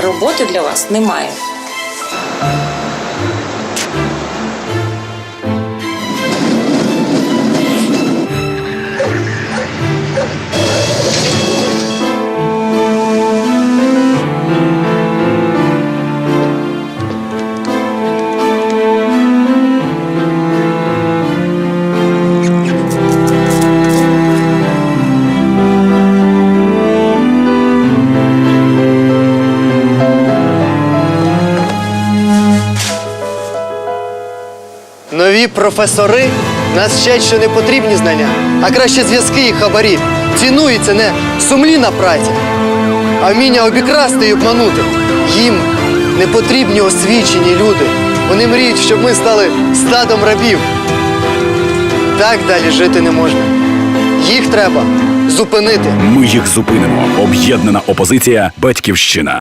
роботи для вас немає. Нові професори нас вчать, що не потрібні знання, а краще зв'язки і хабарі. Цінується не сумлінна праця, а вміння обікрасти і обманути. Їм не потрібні освічені люди. Вони мріють, щоб ми стали стадом рабів. Так далі жити не можна. Їх треба зупинити. Ми їх зупинимо. Об'єднана опозиція Батьківщина.